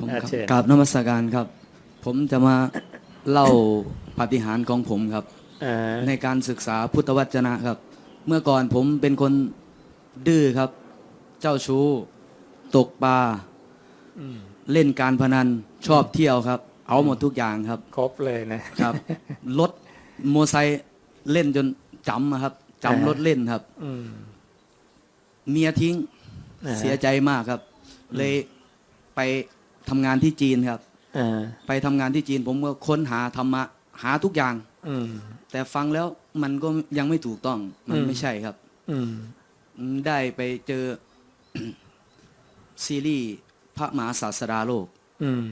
ผมอ่าครับเชิญ กราบนมัสการครับ ผมจะมาเล่าปาฏิหาริย์ของผมครับ อ่าในการศึกษาพุทธวจนะครับ เมื่อก่อนผมเป็นคนดื้อครับ เจ้าชู้ ตกปลาอืมเล่นการพนันชอบเที่ยวครับ เอาหมดทุกอย่างครับครบเลยนะ ครับ รถโมอไซค์เล่นจนจำอะครับจำอ่าฮะรถเล่นครับ อืม เมียทิ้งอ่าฮะ เสียใจมากครับ เลยไป ทำงานที่จีนครับ อ่าไปทำงานที่จีน ผมก็ค้นหาธรรมะหาทุกอย่าง อืม แต่ฟังแล้วมันก็ยังไม่ถูกต้องมันอืม ไม่ใช่ครับอืมได้ไปเจอ ซีรีส์พระมหาศาสดาโลก อืม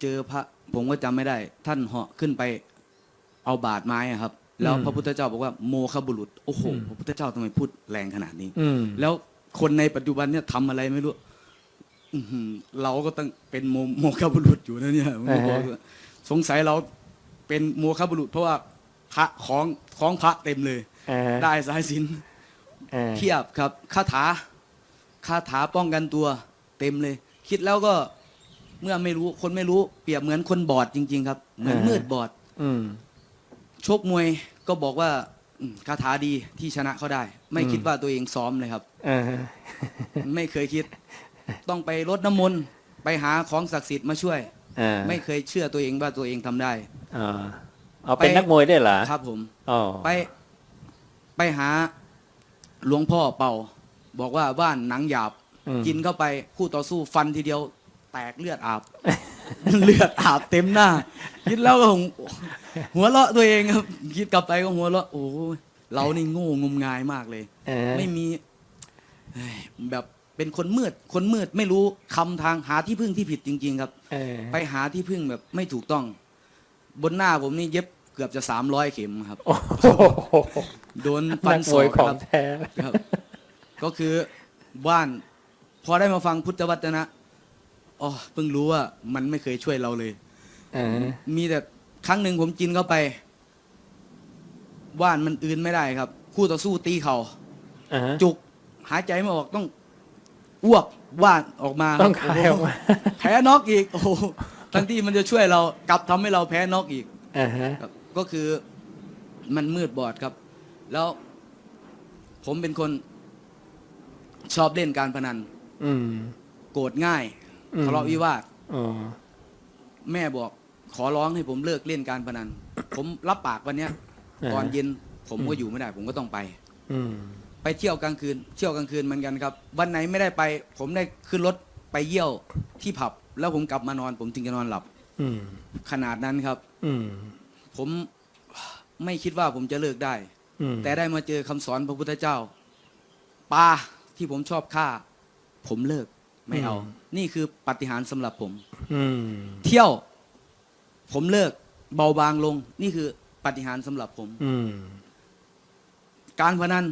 เจอพระผมก็จำไม่ได้ ท่านเหาะขึ้นไปเอาบาดไม้อะครับ แล้วอืมพระพุทธเจ้าบอกว่าโมฆะบุรุษโอ้โหอืม พระพุทธเจ้าทำไมพูดแรงขนาดนี้ อืม แล้วคนในปัจจุบันเนี่ยทำอะไรไม่รู้ อื้อหือเราก็ต้องเป็นโมโมฆะบุรุษอยู่นะเนี่ยผมก็บอกว่าสงสัยเราเป็นโมฆะบุรุษ เพราะว่าพระของของพระเต็มเลย อ่าได้สายสิญอ่าเทียบครับคาถาคาถาป้องกันตัวเต็มเลย คิดแล้วก็เมื่อไม่รู้คนไม่รู้เปรียบเหมือนคนบอดจริง ๆ ครับ เหมือนมืดบอด อืม ชกมวยก็บอกว่าอืมคาถาดีที่ชนะเขาได้ ไม่อืมคิดว่าตัวเองซ้อมเลยครับ อ่าไม่เคยคิด ต้องไปรดน้ำมนต์ไปหาของศักดิ์สิทธิ์มาช่วยอ่าไม่เคยเชื่อตัวเองว่าตัวเองทำได้อ่าเอาเป็นไปนักมวยได้วยเหรอครับผมอ๋อไปไปหาหลวงพ่อเป่า บอกว่าบ้านหนังหยาบอืมกินเข้าไปคู่ต่อสู้ฟันทีเดียว แตกเลือดอาบ เลือดอาบเต็มหน้า คิดแล้วก็หัวเราะตัวเองครับ คิดกลับไปก็หัวเราะโอ้ยเรานี่โง่งมงายมากเลยอ่าไม่มีเฮ้ยแบบ เป็นคนมืด คนมืดไม่รู้คำทางหาที่พึ่งที่ผิดจริง ๆ ครับ เออไปหาที่พึ่งแบบไม่ถูกต้อง บนหน้าผมนี่เย็บเกือบจะสามร้อยเข็มครับ โอ้โหโดนฟันันกศมอวยกขอคงรับ แท้ ครับ ก็คือบ้านพอได้มาฟังพุทธวจนะอ๋อเพิ่งรู้ว่ามันไม่เคยช่วยเราเลยอ่ามีแต่ครั้งหนึ่งผมกินเข้าไปว่านมันอื่นไม่ได้ครับ คู่ต่อสู้ตีเขาอ่าจุกหายใจไม่ออกต้อง อ้วกว่านออกมาต้องคายออกมา โโหแพ้น็อกอีก โอ้โหทั้งที่มันจะช่วยเรากลับทำให้เราแพ้น็อกอีก อ่าฮะ ครับก็คือมันมืดบอดครับ แล้วผมเป็นคนชอบเล่นการพนัน อืม โกรธง่ายอืม ทะเลาะวิวาทอ๋อ แม่บอก ขอร้องให้ผมเลิกเล่นการพนัน ผมรับปากวันเนี้ยตอนเย็นผมก็อยู่ไม่ได้ ผมก็ต้องไป อืม ไปเที่ยวกลางคืน เที่ยวกลางคืนเหมือนกันครับ วันไหนไม่ได้ไป ผมได้ขึ้นรถไปเยี่ยวที่ผับ แล้วผมกลับมานอน ผมจึงจะนอนหลับ อืม ขนาดนั้นครับ อืม ผมไม่คิดว่าผมจะเลิกได้ อืมแต่ได้มาเจอคำสอนพระพุทธเจ้าปลาที่ผมชอบฆ่า ผมเลิกไม่เอา นี่คือปาฏิหารย์สำหรับผม อืม เที่ยว ผมเลิก เบาบางลง นี่คือปาฏิหารย์สำหรับผม อืม การพนัน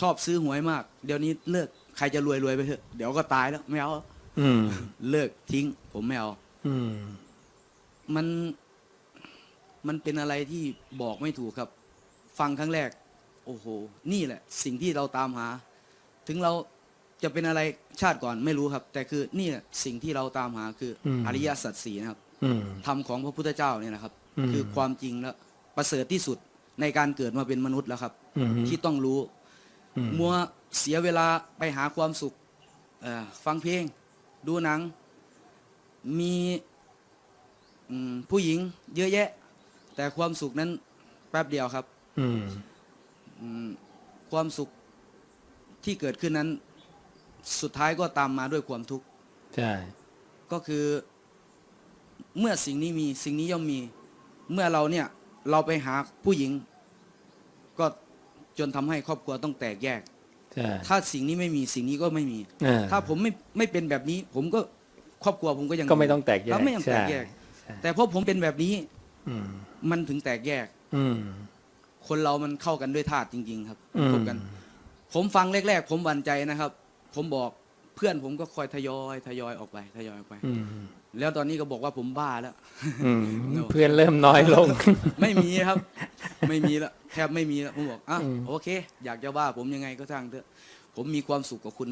ชอบซื้อหวยมาก เดี๋ยวนี้เลิกใครจะรวยรวยไปเถอะเดี๋ยวก็ตายแล้วไม่เอาอืม เลิกทิ้ง ผมไม่เอา อืม มัน มันเป็นอะไรที่บอกไม่ถูกครับ ฟังครั้งแรก โอ้โห นี่แหละ สิ่งที่เราตามหา ถึงเราจะเป็นอะไรชาติก่อนไม่รู้ครับ แต่คือนี่แหละสิ่งที่เราตามหาคืออม อริยสัจสีนะครับอืม ธรรมของพระพุทธเจ้าเนี่ยนะครับ อืม คือความจริงและประเสริฐที่สุดในการเกิดมาเป็นมนุษย์แล้วครับ อืมที่ต้องรู้อื มมัวเสียเวลาไปหาความสุขเอ่อฟังเพลง ดูหนัง มีอืมผู้หญิง เยอะแยะ แต่ความสุขนั้นแป๊บเดียวครับอืมอืมความสุขที่เกิดขึ้นนั้น สุดท้ายก็ตามมาด้วยความทุกข์ใช่ก็คือ เมื่อสิ่งนี้มีสิ่งนี้ย่อมมี เมื่อเราเนี่ย เราไปหาผู้หญิงก็ จนทำให้ครอบครัวต้องแตกแยกใช่ถ้าสิ่งนี้ไม่มีสิ่งนี้ก็ไม่มีอ่ถ้าผมไม่ไม่เป็นแบบนี้ ผมก็ครอบครัวผมก็ยังก็ไม่ต้องแตกแยคกรับไม่ต้องแตกแยกใช่แต่เพราะผมเป็นแบบนี้อืมมันถึงแตกแยกอืมคนเรามันเข้ากันด้วยธาตุจริง ๆ ครับอืมคบกัน ผมฟังแรก ๆ ผมหวั่นใจนะครับ ผมบอก เพื่อนผมก็คอยทยอยทยอยออกไปทยอยออกไป อืมแล้วตอนนี้ก็บอกว่าผมบ้าแล้ว อืมเพื่อนเริ่มน้อยลง ไม่มีครับ ไม่มีแล้วแทบไม่มีแล้วผมบอกอะอืม โอเค อยากจะว่าผมยังไงก็ช่างเถอะ ผมมีความสุขกับคุณ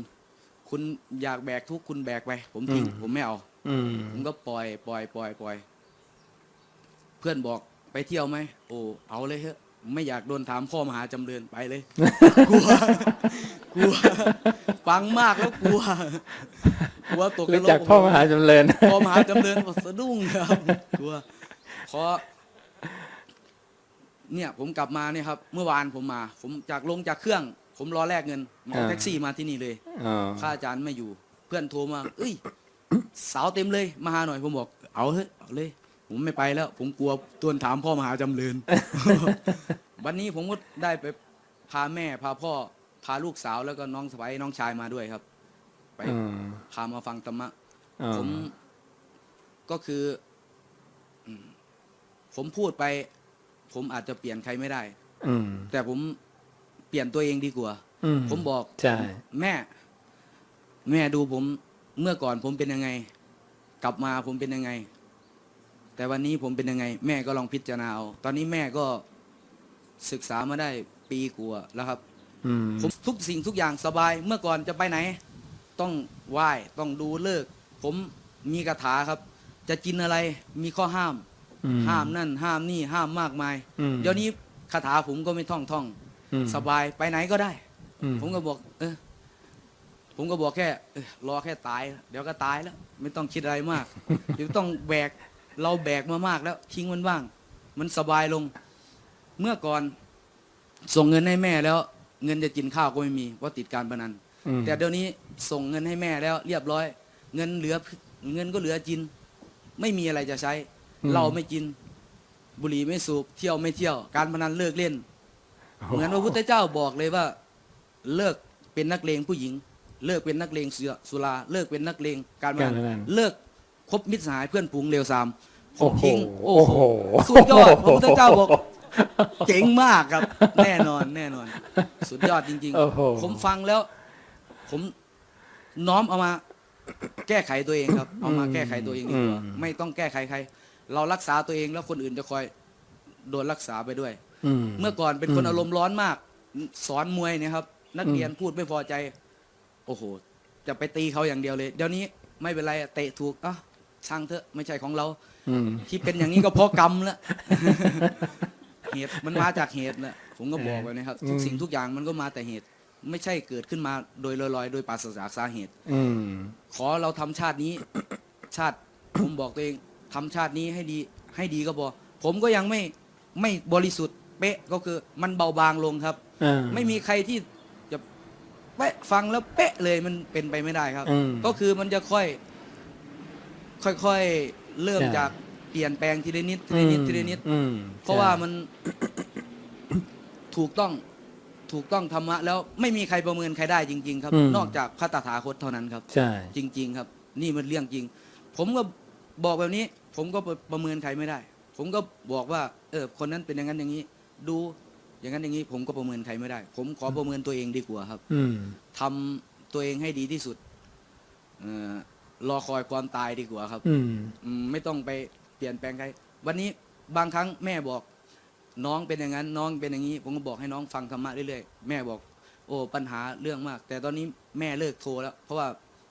คุณอยากแบกทุกข์คุณแบกไป ผมทิ้งอืมผมไม่เอา อืมผมก็ปล่อยปล่อยปล่อยปล่อย เพื่อนบอกไปเที่ยวไหมโอ้เอาเลยเถอะ ไม่อยากโดนถามพ่อมหาจำเริญไปเลย กลัว กลัว ฟังมากแล้วกลัว กลัวตกนรู้รกจักพ่อมหาจำเริญ พ่อมหาจำเริญบอกสะดุ้งครับ กลัวเพราะเนี่ยผมกลับมาเนี่ยครับ เมื่อวานผมมา ผมจากลงจากเครื่อง ผมรอแลกเงินเหมาอ่า แท็กซี่มาที่นี่เลย อ๋อข้าอาจารย์ไม่อยู่ เพื่อนโทรมา เอ้ย สาวเต็มเลย มาหาหน่อยผมบอก เอาเถอะเอาเลย ผมไม่ไปแล้ว ผมกลัวตวนถามพ่อมหาจำเริญ วันนี้ผมก็ได้ไปพาแม่พาพ่อพาลูกสาวแล้วก็น้องสะใภ้น้องชายมาด้วยครับ ไปอืมพามาฟังธรรมะอ๋อผมก็คืออืมผมพูดไป ผมอาจจะเปลี่ยนใครไม่ได้ อืมแต่ผมเปลี่ยนตัวเองดีกว่า อืมผมบอก ใช่ แม่ แม่ดูผมเมื่อก่อนผมเป็นยังไง กลับมาผมเป็นยังไง แต่วันนี้ผมเป็นยังไง แม่ก็ลองพิจารณาเอาตอนนี้แม่ก็ศึกษามาได้ปีกว่าแล้วครับอืมผมทุกสิ่งทุกอย่างสบายเมื่อก่อนจะไปไหน ต้องไหว้ต้องดูเลิกษ์ผมมีคาถาครับ จะกินอะไรมีข้อห้าม อื ห้ามนั่น ห้ามนี่ห้ามมากมาย อืม เดี๋ยวนี้คาถาผมก็ไม่ท่องท่องอืมสบายไปไหนก็ได้ อืมผมก็บอกเออผมก็บอกแค่เออรอแค่ตาย เดี๋ยวก็ตายแล้ว ไม่ต้องคิดอะไรมากเดี๋ยวต้องแบก เราแบกมามากแล้วทิ้งมันบ้าง มันสบายลง เมื่อก่อนส่งเงินให้แม่แล้ว เงินจะกินข้าวก็ไม่มีเพราะติดการพนัน อืมแต่เดี๋ยวนี้ส่งเงินให้แม่แล้ว เรียบร้อย เงินเหลือเงินก็เหลือกิน ไม่มีอะไรจะใช้เหล้าไม่กิน บุหรี่ไม่สูบเที่ยวไม่เที่ยว การพนันเลิกเล่น เหมือนพระพุทธเจ้าบอกเลยว่า เลิกเป็นนักเลงผู้หญิง เลิกเป็นนักเลงเสือสุราเลิกเป็นนักเลงการพการนัพนันนเลิก คบมิตรสหายเพื่อนฝูงเลวทรามผโอ้มโหทิ้งโอ้โหสุดยอดพระพุทธเจ้าบอกเจ๋งมากครับ แน่นอนแน่นอน สุดยอดจริงโอ้โหๆผมฟังแล้ว ผมน้อมเอามา แก้ไขตัวเองครับ เอามาแก้ไขตัวเองดีกว่าอืมไม่ต้องแก้ไขใคร เรารักษาตัวเองแล้วคนอื่นจะคอยโดนรักษาไปด้วยอืมเมื่อก่อนเป็นคนอืมอารมณ์ร้อนมาก สอนมวยเนี่ยครับ นักเรียนพูดไม่พอใจ โอ้โห จะไปตีเขาอย่างเดียวเลย เดี๋ยวนี้ไม่เป็นไรอะเตะถูกอะ ช่างเถอะไม่ใช่ของเราอืมที่เป็นอย่างนี้ก็เพราะกรรมละเหตุมันมาจากเหตุแหละผมก็บอกไว้นะครับทุกอืมสิ่งทุกอย่างมันก็มาแต่เหตุ ไม่ใช่เกิดขึ้นมาโดยลอยๆ โดยปราศจากสาเหตุ อืมขอเราทำชาตินี้ ชาติผมบอกตัวเองทำชาตินี้ให้ดี ให้ดีก็พอผมก็ยังไม่ไม่บริสุทธิ์เป๊ะก็คือมันเบาบางลงครับอ่าไม่มีใครที่จะเป๊ะฟังแล้วเป๊ะเลยมันเป็นไปไม่ได้ครับอืมก็คือมันจะค่อย ค่อยๆเริ่มใช่ จากเปลี่ยนแปลงทีละนิดทีละนิดทีละนิด อืมเพราะว่ามัน ถูกต้องถูกต้องธรรมะ แล้วไม่มีใครประเมินใครได้จริง ๆ ครับอืมนอกจากพระตถาคตเท่านั้นครับ ใช่ จริง ๆ ครับ นี่มันเรื่องจริง ผมก็บอกแบบนี้ ผมก็ประเมินใครไม่ได้ ผมก็บอกว่า เออ คนนั้นเป็นอย่างนั้นอย่างนี้ ดูอย่างนั้นอย่างนี้ ผมก็ประเมินใครไม่ได้ ผมขอประเมินตัวเองดีกว่าครับอืม ทำตัวเองให้ดีที่สุดเออ รอคอยความตายดีกว่าครับ อืม อืมไม่ต้องไปเปลี่ยนแปลงใคร วันนี้บางครั้งแม่บอก น้องเป็นอย่างนั้น น้องเป็นอย่างนี้ ผมก็บอกให้น้องฟังธรรมะเรื่อยๆ แม่บอก โอ้ปัญหาเรื่องมาก แต่ตอนนี้แม่เลิกโทรแล้ว เพราะว่า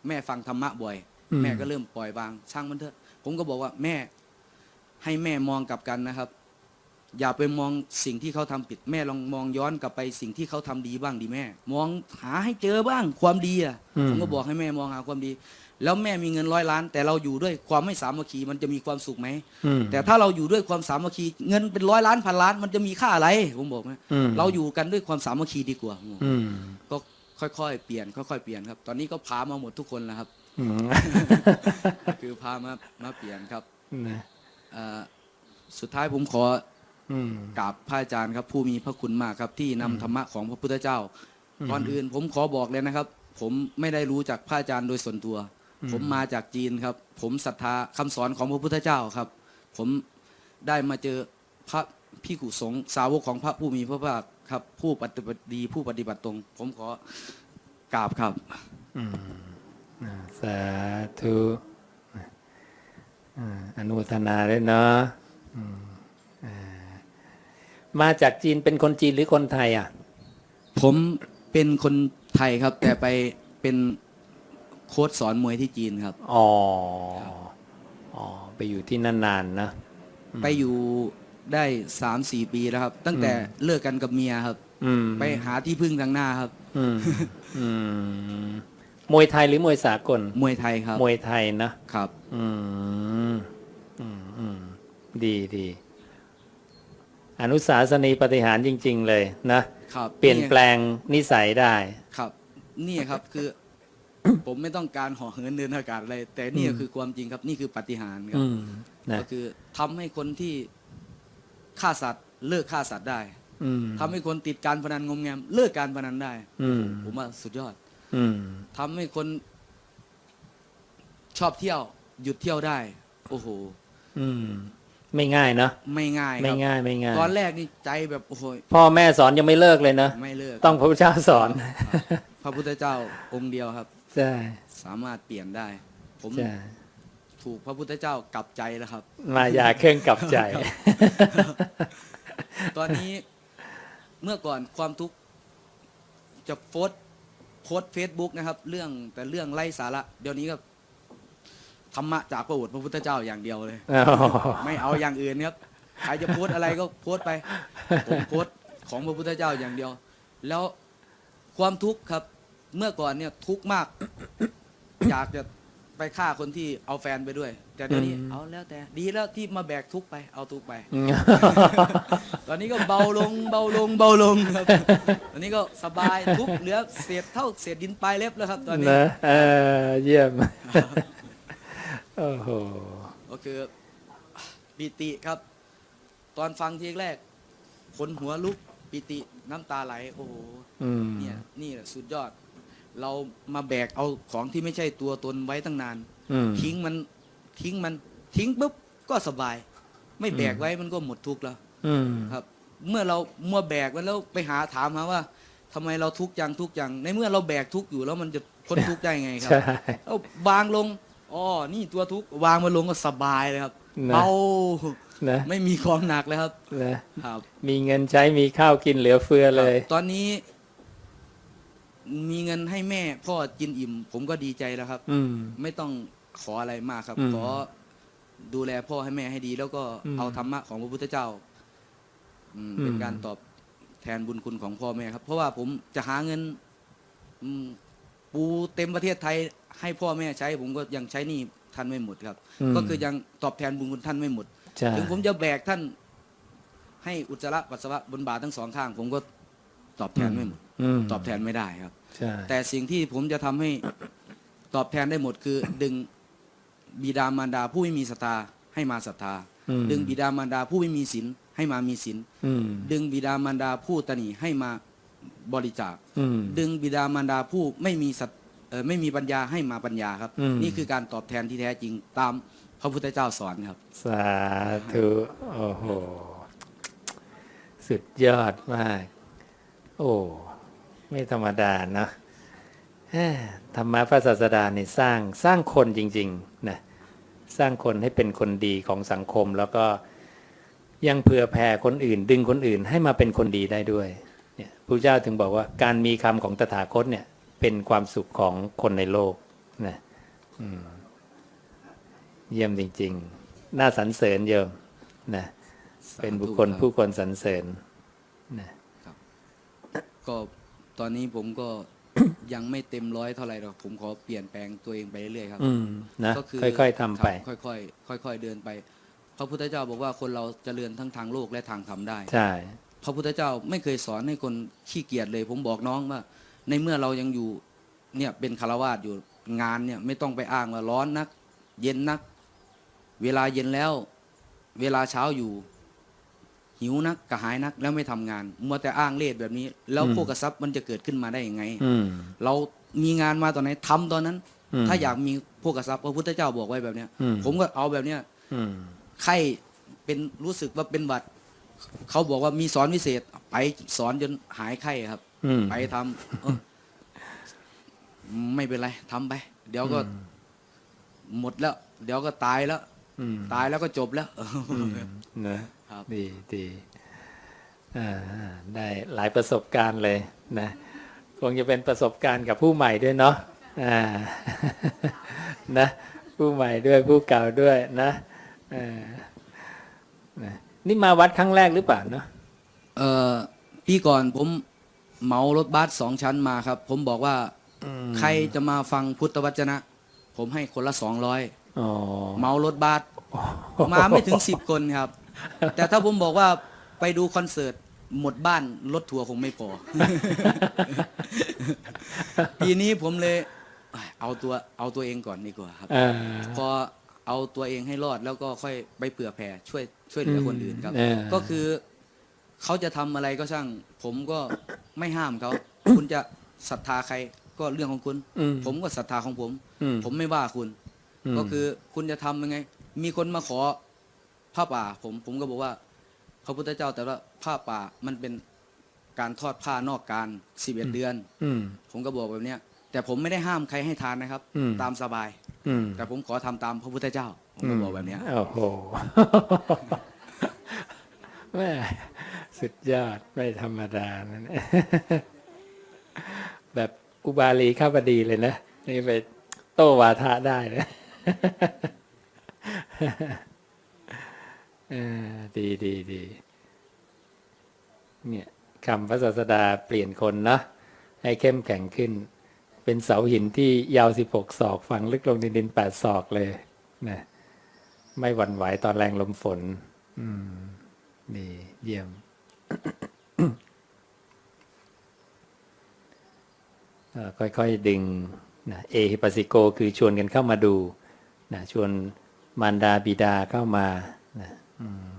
แม่ฟังธรรมะบ่อย อืม แม่ก็เริ่มปล่อยวางช่างมันเถอะ ผมก็บอกว่าแม่ ให้แม่มองกลับกันนะครับ อย่าไปมองสิ่งที่เขาทำผิดแม่ลองมองย้อนกลับไปสิ่งที่เขาทำดีบ้างดีแม่ มองหาให้เจอบ้างความดีอะอืมผมก็บอกให้แม่มองหาความดี แล้วแม่มีเงินร้อยล้าน แต่เราอยู่ด้วยความไม่สามัคคีมันจะมีความสุขไหมอืมแต่ถ้าเราอยู่ด้วยความสามัคคีเงินเป็นร้อยล้านพันล้านมันจะมีค่าอะไรผมบอกนะอืมเราอยู่กันด้วยความสามัคคีดีกว่าผมบอกอืมก็ค่อยๆเปลี่ยนค่อยๆเปลี่ยนครับ ตอนนี้ก็พามาหมดทุกคนแล้วครับอืมคือพามามาเปลี่ยนครับนะเอ่อสุดท้ายผมขอ อืม กราบพระอาจารย์ครับผู้มีพระคุณมากครับที่นำธรรมะของพระพุทธเจ้าอืมก่อนอื่นผมขอบอกเลยนะครับ ผมไม่ได้รู้จักพระอาจารย์โดยส่วนตัว อืม ผมมาจากจีนครับ ผมศรัทธาคำสอนของพระพุทธเจ้าครับ ผมได้มาเจอพระพิขุสงฆ์สาวกของพระผู้มีพระภาคครับ ผู้ปฏิบัติดีผู้ปฏิบัติตรง ผมขอกราบครับ อืมอ่าสาธุอ่าอนุโมทนาด้วยเนาะอืมอ่า มาจากจีนเป็นคนจีนหรือคนไทยอะ ผมเป็นคนไทยครับ แต่ไปเป็นโค้ชสอนมวยที่จีนครับ อ๋อ อ๋อ ไปอยู่ที่นั่นนานนะ ไปอยู่ได้สามสี่ปีแล้วครับ ตั้งแต่เลิกกันกับเมียครับอืมไปหาที่พึ่งทางหน้าครับอืมอืมมวยไทยหรือมวยสากล มวยไทยครับ มวยไทยนะครับ อืม อืมอืมดีดี อนุสาสนีปฏิหารย์จริง ๆ เลยนะครับเปลี่ยนแปลงนิสัยได้ ครับ นี่ครับคือ ผมไม่ต้องการห่อเหินเดินอากาศอะไรแต่นี่คือความจริงครับ นี่คือปาฏิหารย์ครัอืบมนะก็คือทำให้คนที่ฆ่าสัตว์ เลิกฆ่าสัตว์ได้อืมทำให้คนติดการพนันงมงามเลิกการพนันได้ อืมผมว่าสุดยอด อืมทำให้คน ชอบเที่ยว หยุดเที่ยวได้ โอ้โห อืม ไม่ง่ายเนอะไม่ง่ายคไม่รับง่ายไม่ง่ายตอนแรกนี่ใจแบบโอ้โหพ่อแม่สอนยังไม่เลิกเลยนะไม่เลิกต้องพระพุทธเจ้าสอนครับพระพุทธเจ้าองค์เดียวครับใช่สามารถเปลี่ยนได้ ผมใช่ถูกพระพุทธเจ้ากลับใจแล้วครับ มายาเครื่องกลับใจ ตอนนี้เมื่อก่อนความทุกข์จะโพสต์โพสเฟซบุ๊กนะครับ เรื่องแต่เรื่องไร้สาระ เดี๋ยวนี้ก็ ธรรมะจากพระโอษฐ์พระพุทธเจ้าอย่างเดียวเลย อ๋อ ไม่เอาอย่างอื่นครับใครจะโพสต์อะไรก็โพสต์ไปผมโพสต์ของพระพุทธเจ้าอย่างเดียว แล้วความทุกข์ครับ เมื่อก่อนเนี่ยทุกข์มาก อยากจะไปฆ่าคนที่เอาแฟนไปด้วย แต่เดี๋ยวนี้เอาแล้วแต่ ดีแล้วที่มาแบกทุกข์ไปเอาทุกข์ไปตอนนี้ก็เบาลงเบาลงเบาลงครับ ตอนนี้ก็สบายทุกข์เหลือเศษเท่าเศษดินปลายเล็บแล้วครับ ตอนนี้ นะเออเยี่ยม โอ้โห ก็คือปิติครับ ตอนฟังทีแรกขนหัวลุกปิติน้ำตาไหล โอ้โหอืม เนี่ยนี่แหละสุดยอด เรามาแบกเอาของที่ไม่ใช่ตัวตนไว้ตั้งนาน อืม ทิ้งมันทิ้งมันทิ้งปุ๊บก็สบาย ไม่แบกไว้มันก็หมดทุกข์แล้ว อืม ครับเมื่อเรามัวแบกมันแล้วไปหาถามหาว่าทำไมเราทุกข์จังทุกข์จังในเมื่อเราแบกทุกข์อยู่แล้วมันจะพ้นทุกข์ได้ไงครับใช่ เอาวางลง อ๋อนี่ตัวทุกข์วางมาลงก็สบายเลยครับนะ เบานะไม่มีของหนักเลยครับ นะ ครับ มีเงินใช้มีข้าวกินเหลือเฟือเลยครับตอนนี้ มีเงินให้แม่พ่อกินอิ่ม ผมก็ดีใจแล้วครับ อืม ไม่ต้องขออะไรมากครับ อืมขอดูแลพ่อให้แม่ให้ดี แล้วก็อืมเอาธรรมะของพระพุทธเจ้าอืมอืม เป็นการตอบแทนบุญคุณของพ่อแม่ครับ เพราะว่าผมจะหาเงิน อืมปูเต็มประเทศไทย ให้พ่อแม่ใช้ผมก็ยังใช้หนี่ท่านไม่หมดครับมก็คือยังตอบแทนบุญคุณท่านไม่หมด ใช่ถึงผมจะแบกท่าน ให้อุจจาระปัสสาวะบนบาทั้งสองข้าง ผมก็ตอบแทนไม่หมด มตอบแทนไม่ได้ครับ ใช่แต่สิ่งที่ผมจะทำให้ตอบแทนได้หมดคือ ดึงบิดามารดาผู้ไม่มีศรัทธาให้มาศรัทธา อืมดึงบิดามารดาผู้ไม่มีศีลให้มามีศีล อืมดึงบิดามารดาผู้ตนีให้มาบริจาค อืมดึงบิดามารดาผู้ไม่มีสัต เอ่อไม่มีปัญญาให้มาปัญญาครับ อืม นี่คือการตอบแทนที่แท้จริงตามพระพุทธเจ้าสอนครับ สาธุ โอ้โห สุดยอดมาก โอ้ ไม่ธรรมดานะแหม่ธรรมะพระศาสดาเนี่ยสร้างสร้างคนจริงๆนะสร้างคนให้เป็นคนดีของสังคมแล้วก็ยังเผื่อแผ่คนอื่น ดึงคนอื่นให้มาเป็นคนดีได้ด้วยเนี่ยพระเจ้าถึงบอกว่าการมีคำของตถาคตเนี่ย เป็นความสุขของคนในโลกนะอืมเยี่ยมจริง ๆ น่าสรรเสริญเยิมนะเป็นบุคคลผู้ควรสรรเสริญนะก็ตอนนี้ผมก็ยังไม่เต็มร้อยเท่าไหร่หรอกผมขอเปลี่ยนแปลงตัวเองไปเรื่อยๆครับอืมนะก็คือค่อยๆทำไปครับค่อยๆค่อย ๆ เดินไป พระพุทธเจ้าบอกว่าคนเราจเจริญทั้งทางโลกและทางธรรมได้ ใช่ พระพุทธเจ้าไม่เคยสอนให้คนขี้เกียจเลย ผมบอกน้องว่า ในเมื่อเรายังอยู่เนี่ยเป็นคารวาสอยู่งานเนี่ยไม่ต้องไปอ้างว่าร้อนนัก เย็นนัก เวลาเย็นแล้ว เวลาเช้าอยู่ หิวนักกระหายนัก แล้วไม่ทำงานมัวแต่อ้างเล่แบบนี้ แล้วพวกกระซับมันจะเกิดขึ้นมาได้ยังไงอืมเรามีงานมาตอนไหนทำตอนนั้นอืมถ้าอยากมีพวกกระซับพระพุทธเจ้าบอกไว้แบบเนี้ยอืมผมก็เอาแบบเนี้ยอืมไข้เป็นรู้สึกว่าเป็นหวัดเขาบอกว่ามีสอนวิเศษ ไปสอนจนหายไข้ครับ อืม ไปทำเออไม่เป็นไรทำไป เดี๋ยวก็ หมดแล้ว เดี๋ยวก็ตายแล้ว อืม ตายแล้วก็จบแล้ว อืมนะครับ ดีดีอ่าได้หลายประสบการณ์เลยนะคงจะเป็นประสบการณ์กับผู้ใหม่ด้วยเนาะอ่า นะผู้ใหม่ด้วยผู้เก่าด้วยนะเออนะนี่มาวัดครั้งแรกหรือเปล่าเนาะเอ่อปีก่อนผม เหมารถบัสสองชั้นมาครับ ผมบอกว่าใครจะมาฟังพุทธวจนะ ผมให้คนละสองร้อยอ๋อเหมารถบัสมาไม่ถึงสิบคนครับ แต่ถ้าผมบอกว่าไปดูคอนเสิร์ตหมดบ้านรถทัวร์คงไม่พอ ปีนี้ผมเลยเอาตัวเอาตัวเองก่อนดีกว่าครับอ่าพอเอาตัวเองให้รอดแล้วก็ค่อยไปเผื่อแผ่ช่วยช่วยเหลือคนอื่นครับเออก็คือเขาจะทำอะไรก็ช่าง ผมก็ ไม่ห้ามเขา คุณจะศรัทธาใครก็เรื่องของคุณ อืม ผมก็ศรัทธาของผม อืมผมไม่ว่าคุณมก็คือคุณจะทำยังไง มีคนมาขอผ้าป่า ผมผมก็บอกว่าพระพุทธเจ้าแต่ว่าผ้าป่ามันเป็นการทอดผ้านอกการสิบเอ็ดเดือน อืม ผมก็บอกแบบเนี้ย แต่ผมไม่ได้ห้ามใครให้ทานนะครับ อืม ตามสบาย อืม แต่ผมขอทำตามพระพุทธเจ้า ผมก็บอกแบบเนี้ย โอ้โห แม่ สุดยอดไม่ธรรมดานะเนี่ยแบบอุบาลีข้าบดีเลยนะ นี่ไปโต้วาทะได้เลยเออดีดีดีเนี่ยคำพระศาสดาเปลี่ยนคนเนาะให้เข้มแข็งขึ้น เป็นเสาหินที่ยาวสิบหกศอกฝังลึกลงในดินแปดศอกเลยนะไม่หวั่นไหวตอนแรงลมฝน อืม ดีเยี่ยม ค่อยๆดึงนะเอฮิปัสสิโกคือชวนกันเข้ามาดูนะชวนมารดาบิดาเข้ามานะอืม